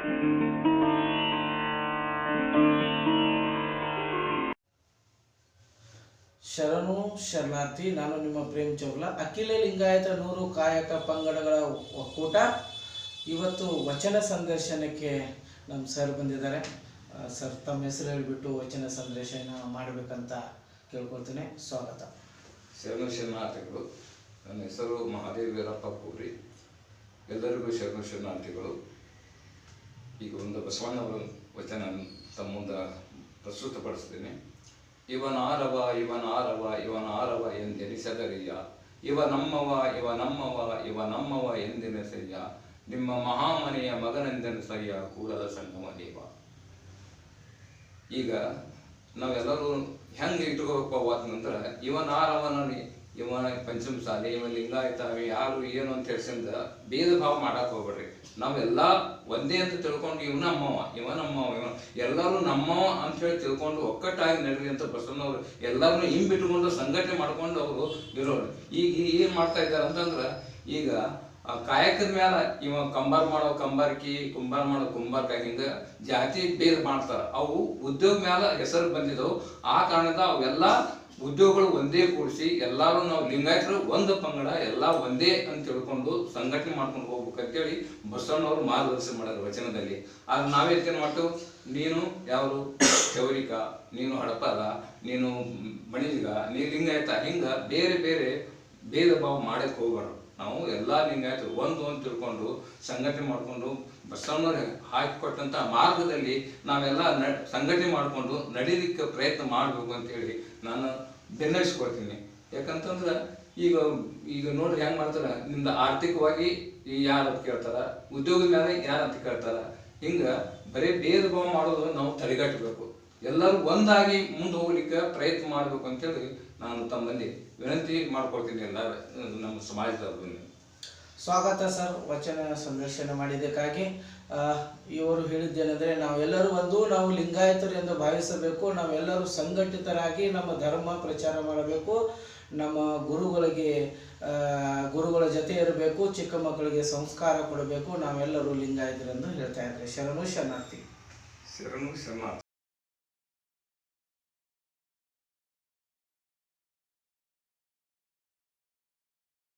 ಶರಣು ಶರಣಾರ್ಥಿ, ನಾನು ನಿಮ್ಮ ಪ್ರೇಮ್ ಚೌಲ ಅಖಿಲ ಲಿಂಗಾಯತ ನೂರು ಕಾಯಕ ಪಂಗಡಗಳ ಒಕ್ಕೂಟ. ಇವತ್ತು ವಚನ ಸಂದರ್ಶನಕ್ಕೆ ನಮ್ಮ ಸರ್ ಬಂದಿದ್ದಾರೆ. ಸರ್, ತಮ್ಮ ಹೆಸರು ಹೇಳಿಬಿಟ್ಟು ವಚನ ಸಂದರ್ಶನ ಮಾಡಬೇಕಂತ ಕೇಳ್ಕೊಳ್ತೀನಿ. ಸ್ವಾಗತ. ಶರಣು ಶರಣಾರ್ಥಿಗಳು, ನನ್ನ ಹೆಸರು ಮಹಾದೇವ್ ವೀರಪ್ಪ ಕೂರಿ ಎಲ್ಲರಿಗೂ ಶರಣು ಶರಣಾರ್ಥಿಗಳು. ಈಗ ಒಂದು ಬಸವಣ್ಣವರ ವಚನ ತಮ್ಮ ಮುಂದೆ ಇವನ ಇವನಾರವ ಇವನಾರವ ಇವನಾರವ ಎಂದೆನಿಸದರಿಯ? ಇವ ನಮ್ಮವ ಇವ ನಮ್ಮವ ಇವ ನಮ್ಮವ ಎಂದೆನಿಸಯ್ಯ? ನಿಮ್ಮ ಮಹಾಮನೆಯ ಮಗನೆಂದೆನಿಸಯ್ಯ ಕೂಡಲ ಸಂಗಮ ದೇವ? ಈಗ ನಾವೆಲ್ಲರೂ ಹೆಂಗೆ ಇಟ್ಕೋಬೇಕು ಆದ ನಂತರ ಇವನ ಇವ ಪಂಚಮ ಸಾಲಿ ಇವ ಲಿಂಗಾಯತ ಯಾರು, ಏನು ಅಂತ ಹೇಳ್ಸಿಂದ ಭೇದ ಭಾವ ಮಾಡಕ್ ಹೋಗ್ಬೇಡ್ರಿ. ನಾವೆಲ್ಲ ಒಂದೇ ಅಂತ ತಿಳ್ಕೊಂಡು ಇವನ ನಮ್ಮವ ಇವ ನಮ್ಮವ ಇವ ಎಲ್ಲರೂ ನಮ್ಮವ ಅಂತ ಹೇಳಿ ತಿಳ್ಕೊಂಡು ಒಕ್ಕಟ್ಟಾಗಿ ನಡ್ರಿ ಅಂತ ಬಸವನವ್ರು ಎಲ್ಲರನ್ನು ಹಿಂಬಿಟ್ಕೊಂಡು ಸಂಘಟನೆ ಮಾಡ್ಕೊಂಡು ಅವರು ಇರೋರು. ಈಗ ಏನ್ ಮಾಡ್ತಾ ಇದ್ದಾರೆ ಅಂತಂದ್ರ, ಈಗ ಆ ಕಾಯಕದ ಮ್ಯಾಲ ಇವ ಕಂಬಾರ್ ಮಾಡೋ ಕಂಬಾರ್ಕಿ, ಕುಂಬಾರ್ ಮಾಡೋ ಕುಂಬಾರ್ಕ ಹಿಂಗ ಜಾತಿ ಭೇದ ಮಾಡ್ತಾರ. ಅವು ಉದ್ಯೋಗ ಮ್ಯಾಲ ಹೆಸರು ಬಂದಿದ್ದವು. ಆ ಕಾರಣದ ಅವೆಲ್ಲ ಉದ್ಯೋಗಗಳು ಒಂದೇ ಕೂಡಿಸಿ ಎಲ್ಲರೂ ನಾವು ಲಿಂಗಾಯತರು ಒಂದು ಪಂಗಡ, ಎಲ್ಲ ಒಂದೇ ಅಂತ ತಿಳ್ಕೊಂಡು ಸಂಘಟನೆ ಮಾಡ್ಕೊಂಡು ಹೋಗ್ಬೇಕಂತೇಳಿ ಬಸವಣ್ಣವರು ಮಾರ್ಗದರ್ಶನ ಮಾಡ್ಯಾರ ವಚನದಲ್ಲಿ. ಆದ್ರೆ ನಾವೇನ್ ಮಾಡ್ತೇವೆ? ನೀನು ಯಾರು ಚೌರಿಕ, ನೀನು ಹಡಪದ, ನೀನು ಮಣಿಗ ನೀ ಲಿಂಗಾಯತ, ಹಿಂಗ ಬೇರೆ ಬೇರೆ ಭೇದ ಭಾವ ಮಾಡಕ್ ಹೋಗ್ಬಾರ್ದು. ನಾವು ಎಲ್ಲ ಲಿಂಗಾಯತರು ಒಂದು ಅಂತ ತಿಳ್ಕೊಂಡು ಸಂಘಟನೆ ಮಾಡ್ಕೊಂಡು ಬಸವಣ್ಣವ್ರು ಹಾಕಿಕೊಟ್ಟಂತ ಮಾರ್ಗದಲ್ಲಿ ನಾವೆಲ್ಲ ನ, ಸಂಘಟನೆ ಮಾಡಿಕೊಂಡು ನಡೀಲಿಕ್ಕೆ ಪ್ರಯತ್ನ ಮಾಡಬೇಕು ಅಂತ ಹೇಳಿ ನಾನು ಬೆನ್ನರಿಸ್ಕೊಳ್ತೀನಿ. ಯಾಕಂತಂದ್ರೆ ಈಗ ಈಗ ನೋಡ್ರಿ ಹೆಂಗ್ ಮಾಡ್ತಾರ? ನಿಮ್ದು ಆರ್ಥಿಕವಾಗಿ ಯಾರು ಕೇಳ್ತಾರ? ಉದ್ಯೋಗದ ಮೇಲೆ ಯಾರು ಅಂತ ಕೇಳ್ತಾರ? ಹಿಂಗ ಬರೀ ಭೇದ ಭಾವ ಮಾಡೋದು ನಾವು ತಡೆಗಟ್ಟಬೇಕು. ಎಲ್ಲರೂ ಒಂದಾಗಿ ಮುಂದೆ ಹೋಗ್ಲಿಕ್ಕೆ ಪ್ರಯತ್ನ ಮಾಡಬೇಕು ಅಂತೇಳಿ ನಾನು ತಮ್ಮಲ್ಲಿ ವಿನಂತಿ ಮಾಡ್ಕೊಳ್ತೀನಿ ಎಲ್ಲ ನಮ್ಮ ಸಮಾಜದವರು ಸ್ವಾಗತ ಸರ್ ವಚನ ಸಂದರ್ಶನ ಮಾಡಿದ್ದಕ್ಕಾಗಿ. ಇವರು ಹೇಳಿದ್ದೇನೆಂದರೆ ನಾವೆಲ್ಲರೂ ಒಂದು ನಾವು ಲಿಂಗಾಯತರು ಎಂದು ಭಾವಿಸಬೇಕು ನಾವೆಲ್ಲರೂ ಸಂಘಟಿತರಾಗಿ ನಮ್ಮ ಧರ್ಮ ಪ್ರಚಾರ ಮಾಡಬೇಕು ನಮ್ಮ ಗುರುಗಳಿಗೆ ಗುರುಗಳ ಜೊತೆ ಇರಬೇಕು ಚಿಕ್ಕ ಮಕ್ಕಳಿಗೆ ಸಂಸ್ಕಾರ ಕೊಡಬೇಕು ನಾವೆಲ್ಲರೂ ಲಿಂಗಾಯತರೆಂದು ಹೇಳ್ತಾ ಇದ್ದಾರೆ. ಶರಣು ಶರಣಾರ್ಥಿ. ಶರಣು ಶರಣಾರ್ಥಿ.